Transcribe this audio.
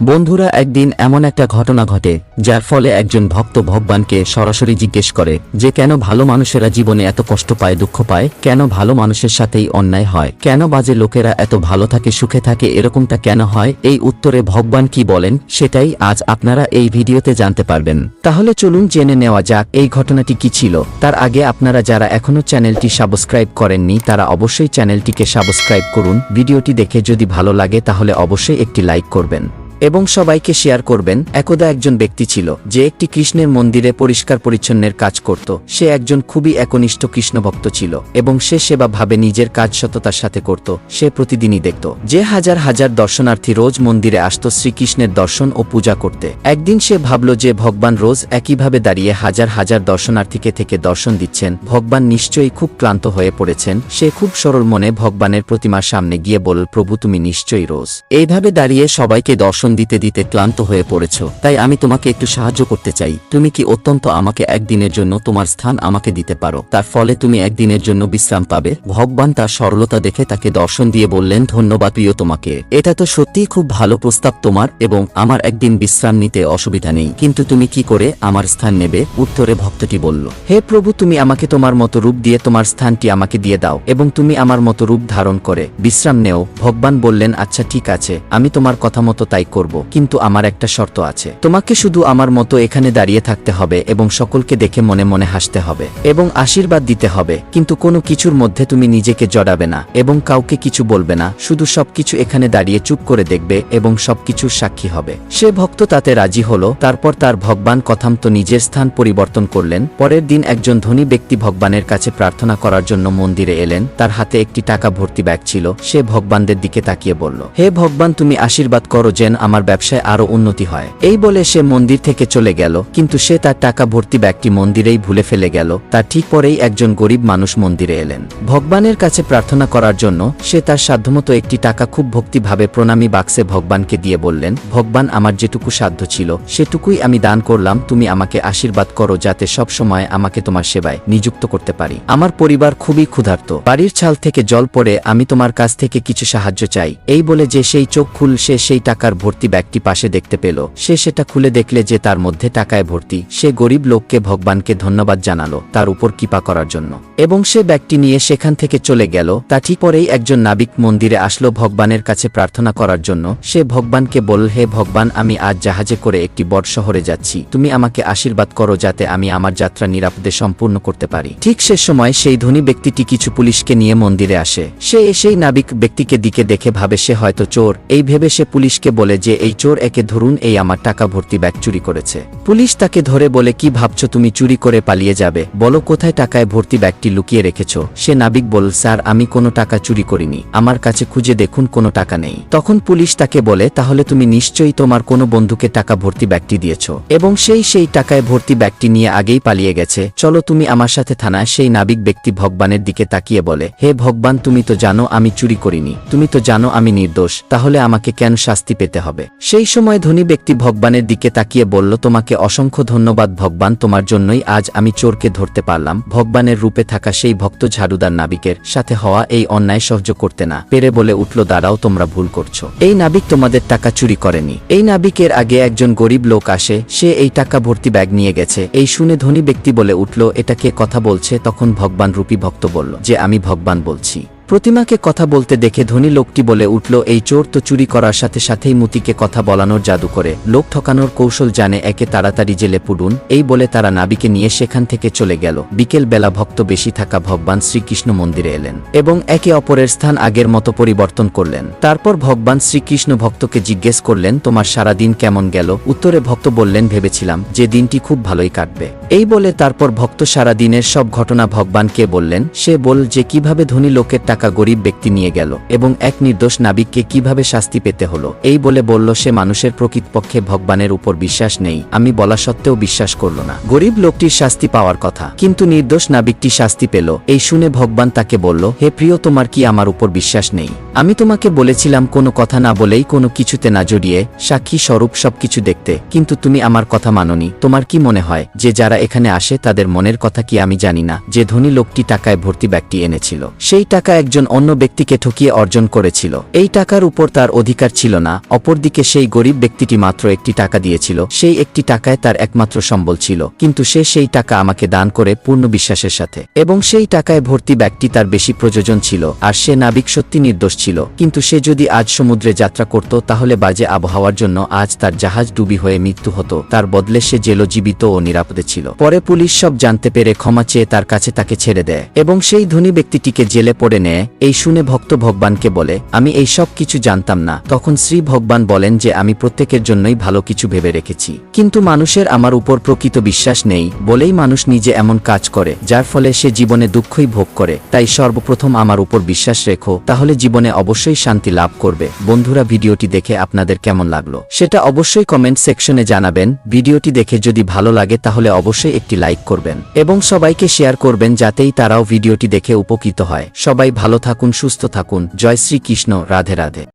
বন্ধুরা, একদিন এমন একটা ঘটনা ঘটে, যার ফলে একজন ভক্ত ভগবানকে সরাসরি জিজ্ঞেস করে যে, কেন ভালো মানুষেরা জীবনে এত কষ্ট পায়, দুঃখ পায়? কেন ভালো মানুষের সাথেই অন্যায় হয়? কেন বাজে লোকেরা এত ভালো থাকে, সুখে থাকে, এরকমটা কেন হয়? এই উত্তরে ভগবান কি বলেন, সেটাই আজ আপনারা এই ভিডিওতে জানতে পারবেন। তাহলে চলুন জেনে নেওয়া যাক, এই ঘটনাটি কি ছিল? তার আগে আপনারা যারা এখনও চ্যানেলটি সাবস্ক্রাইব করেননি, তারা অবশ্যই চ্যানেলটিকে সাবস্ক্রাইব করুন। ভিডিওটি দেখে যদি ভালো লাগে, তাহলে অবশ্যই একটি লাইক করবেন। এবং সবাইকে শেয়ার করবেন, একদা একজন ব্যক্তি ছিল, যে একটি কৃষ্ণের মন্দিরে পরিষ্কার পরিচ্ছন্নের কাজ করত, সে একজন খুবই একনিষ্ঠ কৃষ্ণভক্ত ছিল, এবং সে সেবা ভাবে নিজের কাজ সততার সাথে করত, সে প্রতিদিনই দেখত, যে হাজার হাজার দর্শনার্থী রোজ মন্দিরে আসত শ্রীকৃষ্ণের দর্শন ও পূজা করতে। একদিন সে ভাবল যে ভগবান রোজ একইভাবে দাঁড়িয়ে হাজার হাজার দর্শনার্থীকে থেকে দর্শন দিচ্ছেন, ভগবান নিশ্চয়ই খুব ক্লান্ত হয়ে পড়েছেন, সে খুব সরল মনে ভগবানের প্রতিমার সামনে গিয়ে বলল, প্রভু, তুমি নিশ্চয়ই রোজ এইভাবে দাঁড়িয়ে সবাইকে দর্শন দিতে দিতে ক্লান্ত হয়ে পড়েছ। তাই আমি তোমাকে একটু সাহায্য করতে চাই। তুমি কি অত্যন্ত আমাকে একদিনের জন্য তোমার স্থান আমাকে দিতে পারো? তার ফলে তুমি একদিনের জন্য বিশ্রাম পাবে। ভগবান তার সরলতা দেখে তাকে দর্শন দিয়ে বললেন, ধন্যবাদ প্রিয় তোমাকে। এটা তো সত্যিই খুব ভালো প্রস্তাব তোমার এবং আমার একদিন বিশ্রাম নিতে অসুবিধা নেই। কিন্তু তুমি কি করে আমার স্থান নেবে? উত্তরে ভক্তটি বলল, হে প্রভু, তুমি আমাকে তোমার মতো রূপ দিয়ে তোমার স্থানটি আমাকে দিয়ে দাও এবং তুমি আমার মতো রূপ ধারণ করে। বিশ্রাম নেও। ভগবান বললেন আচ্ছা ঠিক আছে। আমি তোমার কথা মতো তাই করব, কিন্তু আমার একটা শর্ত আছে। তোমাকে শুধু আমার মতো এখানে দাঁড়িয়ে থাকতে হবে এবং সকলকে দেখে মনে মনে হাসতে হবে এবং আশীর্বাদ দিতে হবে, কিন্তু কোনো কিছুর মধ্যে তুমি নিজেকে জড়াবে না এবং কাউকে কিছু বলবে না, শুধু সবকিছু এখানে দাঁড়িয়ে চুপ করে দেখবে এবং সবকিছুর সাক্ষী হবে। সে ভক্ত তাতে রাজি হলো, তারপর তার ভগবান কথামতো নিজের স্থান পরিবর্তন করলেন, পরের দিন একজন ধনী ব্যক্তি ভগবানের কাছে প্রার্থনা করার জন্য মন্দিরে এলেন, তার হাতে একটি টাকা ভর্তি ব্যাগ ছিল, সে ভগবানদের দিকে তাকিয়ে বলল, হে ভগবান, তুমি আশীর্বাদ করো যেন আমার ব্যবসায় আরও উন্নতি হয়। এই বলে সে মন্দির থেকে চলে গেল, কিন্তু সে তার টাকা ভর্তি ব্যাগটি মন্দিরেই ভুলে ফেলে গেল। তার ঠিক পরেই একজন গরিব মানুষ মন্দিরে এলেন। ভগবানের কাছে প্রার্থনা করার জন্য সে তার সাধ্যমতো একটি টাকা খুব ভক্তিভাবে প্রণামী বাক্সে ভগবানকে দিয়ে বললেন, ভগবান আমার যেটুকু সাধ্য ছিল, সেটুকুই আমি দান করলাম, তুমি আমাকে আশীর্বাদ করো যাতে সব সময় আমাকে তোমার সেবায় নিযুক্ত করতে পারি। আমার পরিবার খুবই ক্ষুধার্ত। বাড়ির ছাল থেকে জল পড়ে আমি তোমার কাছ থেকে কিছু সাহায্য চাই। এই বলে যে সেই চোখ খুল সে সেই টাকার ভর্তি ব্যাগটি পাশে দেখতে পেল। সে সেটা খুলে দেখলে যে তার মধ্যে টাকায় ভর্তি। সে গরিব লোককে ভগবানকে ধন্যবাদ জানালো তার উপর কৃপা করার জন্য। এবং সে ব্যাগটি নিয়ে সেখান থেকে চলে গেল। তা ঠিক পরেই একজন নাবিক মন্দিরে আসলো ভগবানের কাছে প্রার্থনা করার জন্য। সে ভগবানকে বলল, হে ভগবান, আমি আজ জাহাজে করে একটি বড় শহরে যাচ্ছি। তুমি আমাকে আশীর্বাদ করো যাতে আমি আমার যাত্রা নিরাপদে সম্পূর্ণ করতে পারি। ঠিক সে সময় সেই ধনী ব্যক্তিটি কিছু পুলিশকে নিয়ে মন্দিরে আসে। সে এসেই নাবিক ব্যক্তিকে দিকে দেখে ভাবে, সে হয়তো চোর। এই ভেবে সে পুলিশকে বলে যে এই চোর একে ধরুন এই আমার টাকা ভর্তি ব্যাগ চুরি করেছে। পুলিশ তাকে ধরে বলে, কি ভাবছ তুমি চুরি করে পালিয়ে যাবে? বলো কোথায় টাকায় ভর্তি ব্যাগটি লুকিয়ে রেখেছ? সে নাবিক বল স্যার, আমি কোনো টাকা চুরি করিনি। আমার কাছে খুঁজে দেখুন, কোনো টাকা নেই। তখন পুলিশ তাকে বলে, তাহলে তুমি নিশ্চয়ই তোমার কোনো বন্ধুকে টাকা ভর্তি ব্যাগটি দিয়েছ। এবং সেই সেই টাকায় ভর্তি ব্যাগটি নিয়ে আগেই পালিয়ে গেছে। চলো তুমি আমার সাথে থানায়, সেই নাবিক ব্যক্তি ভগবানের দিকে তাকিয়ে বলে, হে ভগবান, তুমি তো জানো আমি চুরি করিনি। তুমি তো জানো আমি নির্দোষ। তাহলে আমাকে কেন শাস্তি পেতে হবে। সেই সময় ধনী ব্যক্তি ভগবানের দিকে তাকিয়ে বলল, তোমাকে অসংখ্য ধন্যবাদ ভগবান, তোমার জন্যই আজ আমি চোরকে ধরতে পারলাম। ভগবানের রূপে থাকা সেই ভক্ত ঝাড়ুদার নাবিকের সাথে হওয়া এই অন্যায় সহ্য করতে না। পেরে বলে উঠল, দাঁড়াও, তোমরা ভুল করছ। এই নাবিক তোমাদের টাকা চুরি করেনি। এই নাবিকের আগে একজন গরিব লোক আসে, সে এই টাকা ভর্তি ব্যাগ নিয়ে গেছে। এই শুনে ধনী ব্যক্তি বলে উঠল, এটা কে কথা বলছে? তখন ভগবান রূপী ভক্ত বলল, যে আমি ভগবান বলছি। প্রতিমাকে কথা বলতে দেখে ধনী লোকটি বলে উঠল, এই চোর তো চুরি করার সাথে সাথেই মুতিকে কথা বলানোর জাদু করে। লোক ঠকানোর কৌশল জানে, একে তাড়াতাড়ি জেলে পুডুন। এই বলে তারা নাবিকে নিয়ে সেখান থেকে চলে গেল। বিকেল বেলা ভক্ত বেশি থাকা ভগবান শ্রীকৃষ্ণ মন্দিরে এলেন এবং একে অপরের স্থান আগের মতো পরিবর্তন করলেন। তারপর ভগবান শ্রীকৃষ্ণ ভক্তকে জিজ্ঞেস করলেন, তোমার সারা দিন কেমন গেল? উত্তরে ভক্ত বললেন, ভেবেছিলাম যে দিনটি খুব ভালোই কাটবে। এই বলে তারপর ভক্ত সারা দিনের সব ঘটনা ভগবানকে বললেন। সে বল যে কীভাবে ধনী লোকের টাকা গরিব ব্যক্তি নিয়ে গেল এবং এক নির্দোষ নাবিককে কীভাবে শাস্তি পেতে হলো? এই বলে বলল, সে মানুষের প্রকৃতপক্ষে ভগবানের উপর বিশ্বাস নেই। আমি বলা সত্ত্বেও বিশ্বাস করল না। গরিব লোকটির শাস্তি পাওয়ার কথা, কিন্তু নির্দোষ নাবিকটি শাস্তি পেল। এই শুনে ভগবান তাকে বলল, হে প্রিয়, তোমার কি আমার উপর বিশ্বাস নেই? আমি তোমাকে বলেছিলাম কোনো কথা না বলেই কোনো কিছুতে না জড়িয়ে, সাক্ষী স্বরূপ সবকিছু দেখতে। কিন্তু তুমি আমার কথা মাননি। তোমার কি মনে হয়, যে যারা এখানে আসে তাদের মনের কথা কি আমি জানি না? যে ধনী লোকটি টাকায় ভর্তি ব্যাগটি এনেছিল। সেই টাকা একজন অন্য ব্যক্তিকে ঠকিয়ে অর্জন করেছিল। এই টাকার উপর তার অধিকার ছিল না। অপরদিকে সেই গরিব ব্যক্তিটি মাত্র একটি টাকা দিয়েছিল। সেই একটি টাকায় তার একমাত্র সম্বল ছিল। কিন্তু সে সেই টাকা আমাকে দান করে পূর্ণ বিশ্বাসের সাথে। এবং সেই টাকায় ভর্তি ব্যাগটি তার বেশি প্রয়োজন ছিল। আর সে নাবিক সত্যি নির্দোষ ছিল। কিন্তু সে যদি আজ সমুদ্রে যাত্রা করত, তাহলে বাজে আবহাওয়ার জন্য আজ তার জাহাজ ডুবি হয়ে মৃত্যু হতো। তার বদলে সে জেল, জীবিত ও নিরাপদে ছিল। পরে পুলিশ সব জানতে পেরে ক্ষমা চেয়ে তার কাছে তাকে ছেড়ে দেয় এবং সেই ধনী ব্যক্তিটিকে জেলে পড়ে নেয়। এই শুনে ভক্ত ভগবানকে বলে, আমি এই সব কিছু জানতাম না। তখন শ্রী ভগবান বলেন যে, আমি প্রত্যেকের জন্যই ভালো কিছু ভেবে রেখেছি। কিন্তু মানুষের আমার উপর প্রকৃত বিশ্বাস নেই, বলেই মানুষ নিজে এমন কাজ করে, যার ফলে সে জীবনে দুঃখই ভোগ করে। তাই সর্বপ্রথম আমার উপর বিশ্বাস রেখো, তাহলে জীবনে অবশ্যই শান্তি লাভ করবে। বন্ধুরা, ভিডিওটি দেখে আপনাদের কেমন লাগল? সেটা অবশ্যই কমেন্ট সেকশনে জানাবেন। ভিডিওটি দেখে যদি ভালো লাগে, তাহলে অবশ্যই একটি লাইক করবেন এবং সবাইকে শেয়ার করবেন যাতেই তারাও ভিডিওটি দেখে উপকৃত হয়। সবাই ভালো থাকুন, সুস্থ থাকুন। জয় শ্রীকৃষ্ণ। রাধে রাধে।